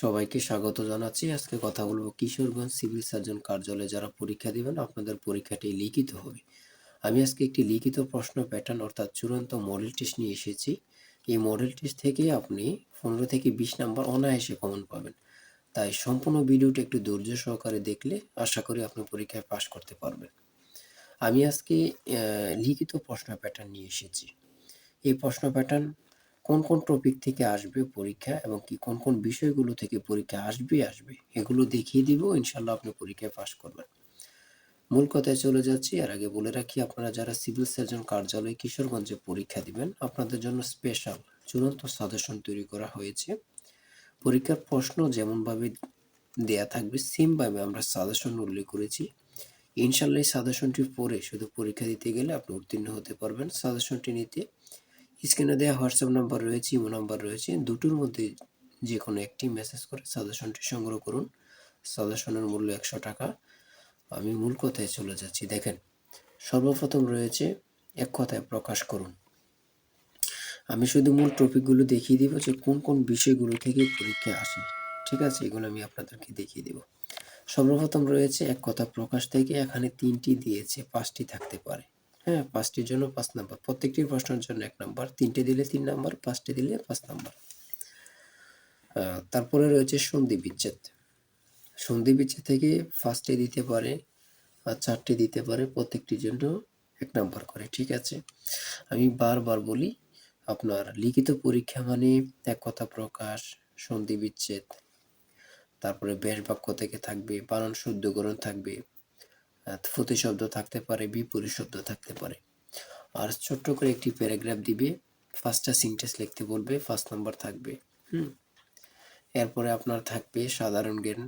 সবাইকে স্বাগত জানাচ্ছি। আজকে কথা বলব কিশোরগঞ্জ সিভিল সার্জন কার্যালয়ে যারা পরীক্ষা দিবেন, আপনাদের পরীক্ষাটি লিখিত হবে। আমি আজকে একটি লিখিত প্রশ্ন প্যাটার্ন অর্থাৎ চূড়ান্ত মডেল টেস্ট নিয়ে এসেছি। এই মডেল টেস্ট থেকে আপনি পনেরো থেকে বিশ নাম্বার অনায়াসে কমন পাবেন। তাই সম্পূর্ণ ভিডিওটি একটু ধৈর্য সহকারে দেখলে আশা করি আপনি পরীক্ষায় পাশ করতে পারবেন। আমি আজকে লিখিত প্রশ্ন প্যাটার্ন নিয়ে এসেছি। এই প্রশ্ন প্যাটার্ন কোন কোন টপিক থেকে আসবে পরীক্ষা এবং কি কোন কোন বিষয়গুলো থেকে পরীক্ষা আসবে আসবে, এগুলো দেখিয়ে দিব ইনশাল্লাহ আপনি পরীক্ষায় পাশ করবেন। মূল কথায় চলে যাচ্ছি, এর আগে বলে রাখি, আপনারা যারা সিভিল সার্জন কার্যালয় কিশোরগঞ্জে পরীক্ষা দিবেন, আপনাদের জন্য স্পেশাল চূড়ান্ত সাজেশন তৈরি করা হয়েছে। পরীক্ষার প্রশ্ন যেমনভাবে দেয়া থাকবে সেমভাবে আমরা সাজেশন উল্লেখ করেছি। ইনশাল্লাহ এই সাজেশনটি পড়ে শুধু পরীক্ষা দিতে গেলে আপনি উত্তীর্ণ হতে পারবেন। সাজেশনটি নিতে স্ক্রিনে দেওয়া হোয়াটসঅ্যাপ নাম্বার রয়েছে ইমো নাম্বার রয়েছে, দুটোর মধ্যে যে কোনো একটি মেসেজ করে সাজেশনটি সংগ্রহ করুন। সাজেশনের মূল্য একশো টাকা। আমি মূল কথায় চলে যাচ্ছি, দেখেন। সর্বপ্রথম রয়েছে, এক কথায় প্রকাশ করুন। আমি শুধু মূল টপিকগুলো দেখিয়ে দিব যে কোন কোন বিষয়গুলো থেকে পরীক্ষা আসে। ঠিক আছে? এগুলো আমি আপনাদেরকে দেখিয়ে দেব। সর্বপ্রথম রয়েছে, এক কথা প্রকাশ থেকে এখানে তিনটি দিয়েছে, পাঁচটি থাকতে পারে। হ্যাঁ পাঁচটির জন্য পাঁচ নাম্বার। প্রত্যেকটির প্রশ্নের জন্য এক নাম্বার। তিনটে দিলে তিন নাম্বার, পাঁচটি দিলে পাঁচ নাম্বার। তারপরে রয়েছে সন্ধি বিচ্ছেদ। সন্ধি বিচ্ছেদ থেকে ফার্স্টে দিতে পারে আর চারটে দিতে পারে, প্রত্যেকটির জন্য এক নাম্বার করে, ঠিক আছে? আমি বারবার বলি, আপনার লিখিত পরীক্ষা মানে এক কথা প্রকাশ, সন্ধি বিচ্ছেদ, তারপরে বেশ বাক্য থেকে থাকবে, বানান শুদ্ধকরণ থাকবে প্রতি শব্দ থাকতে পারে, বিপরীত শব্দ থাকতে পারে। আর ছোট্ট করে একটি প্যারাগ্রাফ দিবে ফার্স্টটা সিনটেক্স লিখতে বলবে ফার্স্ট নাম্বার থাকবে, হুম? এরপরে আপনার থাকবে সাধারণ জ্ঞান,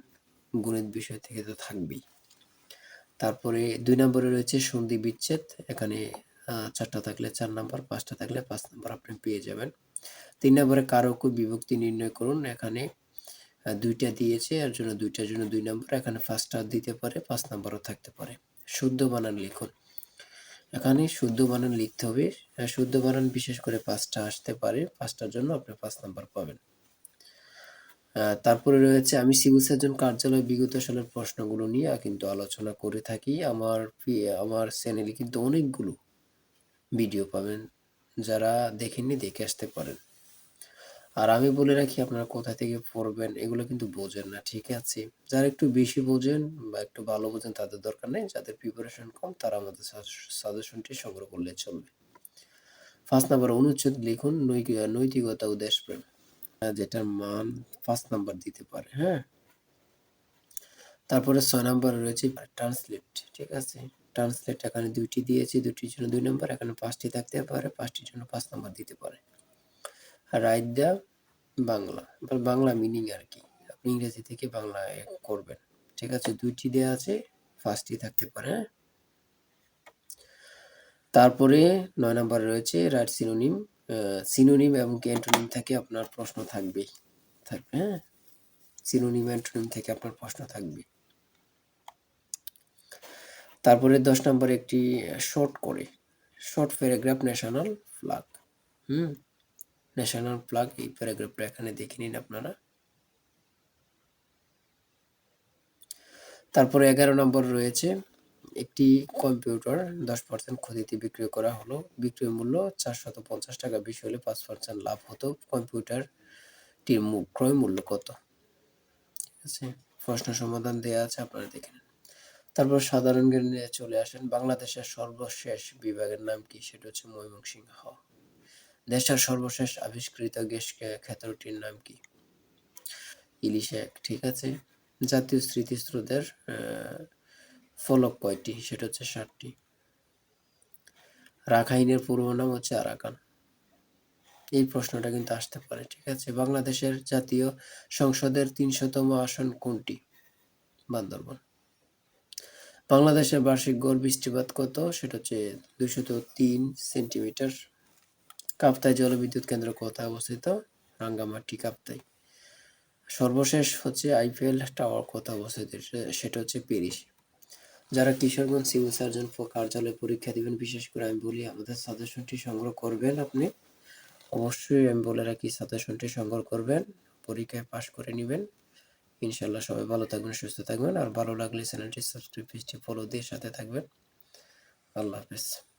গণিত বিষয় থেকে তো থাকবেই। তারপরে দুই নম্বরে রয়েছে সন্ধি বিচ্ছেদ, এখানে চারটা থাকলে চার নাম্বার, পাঁচটা থাকলে পাঁচ নাম্বার আপনি পেয়ে যাবেন। তিন নম্বরে কারক বিভক্তি নির্ণয় করুন, এখানে দুইটা দিয়েছে, এর জন্য দুইটার জন্য দুই নম্বর। এখানে ফার্স্টটা দিতে পারে পাঁচ নাম্বারও থাকতে পারে। শুদ্ধ বানান লিখুন। এখানে শুদ্ধ বানান লিখতে হবে। শুদ্ধ বানান বিশেষ করে পাঁচটা আসতে পারে। পাঁচটার জন্য আপনি পাঁচ নাম্বার পাবেন। তারপরে রয়েছে, আমি সিভিল সার্জন কার্যালয় বিগত সালের প্রশ্নগুলো নিয়ে কিন্তু আলোচনা করে থাকি। আমার আমার চ্যানেলে কিন্তু অনেকগুলো ভিডিও পাবেন। যারা দেখেননি, দেখে আসতে পারেন। আর আমি বলে রাখি, আপনারা কোথা থেকে পড়বেন এগুলো কিন্তু বোঝেন না, ঠিক আছে? যারা একটু বেশি বোঝেন বা একটু ভালো বোঝেন, তাদের দরকার নেই। যাদের প্রিপারেশন কম, তারা আমাদের সাজেশনটি সংগ্রহ করলে চলবে। ফার্স্ট নাম্বার অনুচ্ছেদ লিখুন নৈতিক- নৈতিকতা ও দেশপ্রেম। যেটার মান ফার্স্ট নাম্বার দিতে পারে হ্যাঁ? তারপরে ছয় নাম্বার রয়েছে ট্রান্সলেট ঠিক আছে? ট্রান্সলেট এখানে দুইটি দিয়েছি দুটির জন্য দুই নাম্বার এখানে পাঁচটি থাকতে পারে, পাঁচটির জন্য পাঁচ নাম্বার দিতে পারে। Write the Bangla Bangla meaning আর কি। আপনি ইংরেজি থেকে বাংলা করবেন। ঠিক আছে? দুইটি দেওয়া আছে ফার্স্টটি থাকতে পারে হ্যাঁ? তারপরে নয় নম্বরে রয়েছে রাইট সিনোনিম সিনোনিম এবং অ্যান্টোনিম থেকে আপনার প্রশ্ন থাকবেই, থাকবে হ্যাঁ? সিনোনিম অ্যান্টোনিম থেকে আপনার প্রশ্ন থাকবে। তারপরে দশ নম্বর একটি শর্ট করে short paragraph national flag hmm? National plug এই প্যারাগ্রাফটা এখানে দেখে নিন আপনারা। তারপরে এগারো নম্বর রয়েছে, একটি কম্পিউটার দশ পার্সেন্ট ক্ষতিতে বিক্রি করা হলো। বিক্রয় মূল্য চারশত পঞ্চাশ টাকা বেশি হলে পাঁচ পার্সেন্ট লাভ হতো। কম্পিউটারটির ক্রয় মূল্য কত? ঠিক আছে, প্রশ্ন সমাধান দেওয়া আছে, আপনারা দেখে তারপর সাধারণ জ্ঞান চলে আসেন। বাংলাদেশের সর্বশেষ বিভাগের নাম কি? সেটা হচ্ছে ময়মনসিংহ। দেশের সর্বশেষ আবিষ্কৃত গ্যাস ক্ষেত্রটির নাম কি? ইলিশ এক, ঠিক আছে। জাতীয় স্মৃতিস্রোতের ফলক কয়টি? সেটা হচ্ছে ষাটটি রাখাইনের পূর্ব নাম হচ্ছে আরাকান। এই প্রশ্নটা কিন্তু আসতে পারে, ঠিক আছে। বাংলাদেশের জাতীয় সংসদের তিনশতম আসন কোনটি? বান্দরবান। বাংলাদেশের বার্ষিক গড় বৃষ্টিপাত কত? সেটা হচ্ছে দুইশত তিন সেন্টিমিটার। কাপ্তাই জলবিদ্যুৎ কেন্দ্র কোথায় অবস্থিত? রাঙ্গামাটি, কাপ্তাই। সর্বশেষ হচ্ছে আইপিএল টাওয়ার কোথায় অবস্থিত? সেটা হচ্ছে প্যারিস। যারা কিশোরগঞ্জ সিভিল সার্জন কার্যালয়ে পরীক্ষা দিবেন, বিশেষ করে আমি বলি, আমাদের সাজেশনটি সংগ্রহ করবেন আপনি। অবশ্যই আমি বলে রাখি, সাজেশনটি সংগ্রহ করবেন, পরীক্ষায় পাশ করে নেবেন। ইনশাল্লাহ সবাই ভালো থাকবেন, সুস্থ থাকবেন, আর ভালো লাগলে চ্যানেলটি সাবস্ক্রাইব, পেজটি ফলো দিয়ে সাথে থাকবেন। আল্লাহ হাফেজ।